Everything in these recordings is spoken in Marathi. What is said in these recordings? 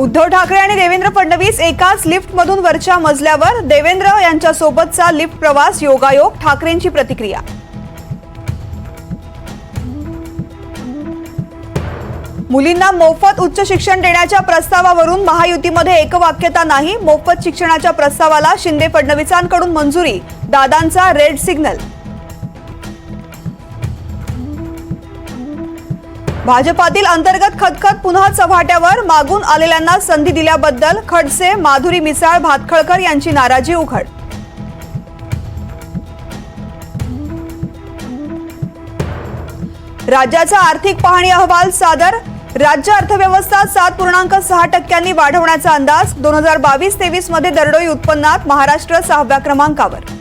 उद्धव ठाकरे आणि देवेंद्र फडणवीस एकाच लिफ्टमधून वरच्या मजल्यावर देवेंद्र यांच्या सोबतचा लिफ्ट प्रवास योगायोग ठाकरेंची प्रतिक्रिया. मुलींना मोफत उच्च शिक्षण देण्याच्या प्रस्तावावरून महायुतीमध्ये एकवाक्यता नाही. मोफत शिक्षणाच्या प्रस्तावाला शिंदे फडणवीसांकडून मंजुरी दादांचा रेड सिग्नल भाजपातील अंतर्गत खतखत पुन्हा चव्हाट्यावर मागून आलेल्यांना संधी दिल्याबद्दल खडसे माधुरी मिसाळ भातखळकर यांची नाराजी उघड. राज्याचा आर्थिक पाहणी अहवाल सादर. राज्य अर्थव्यवस्था सात पूर्णांक सहा टक्क्यांनी वाढवण्याचा अंदाज. दोन हजार बावीस तेवीसमध्ये दरडोई उत्पन्नात महाराष्ट्र सहाव्या क्रमांकावर.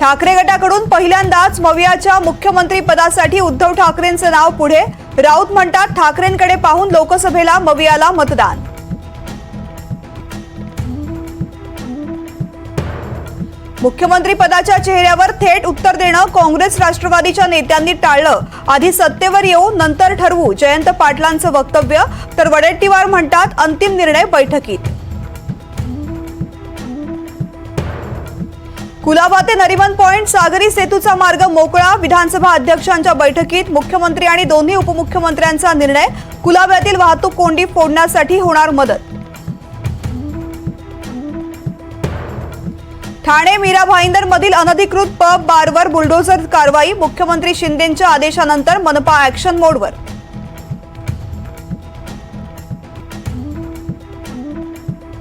ठाकरे गटाकडून पहिल्यांदाच मवियाच्या मुख्यमंत्री पदासाठी उद्धव ठाकरेंचं नाव पुढे. राऊत म्हणतात ठाकरेंकडे पाहून लोकसभेला मवियाला मतदान. मुख्यमंत्री पदाच्या चेहऱ्यावर थेट उत्तर देणं काँग्रेस राष्ट्रवादीच्या नेत्यांनी टाळलं. आधी सत्तेवर येऊ नंतर ठरवू जयंत पाटलांचं वक्तव्य. तर वडेट्टीवार म्हणतात अंतिम निर्णय बैठकीत. कुलाबा ते नरिमन पॉइंट सागरी सेतूचा मार्ग मोकळा विधानसभा अध्यक्षांच्या बैठकीत मुख्यमंत्री आणि दोन्ही उपमुख्यमंत्र्यांचा निर्णय कुलाब्यातील वाहतूक कोंडी फोडण्यासाठी होणार मदत. ठाणे मीरा भाईंदर मधील अनधिकृत पब बारवर बुलडोझर कारवाई मुख्यमंत्री शिंदेच्या आदेशानंतर मनपा ऍक्शन मोडवर.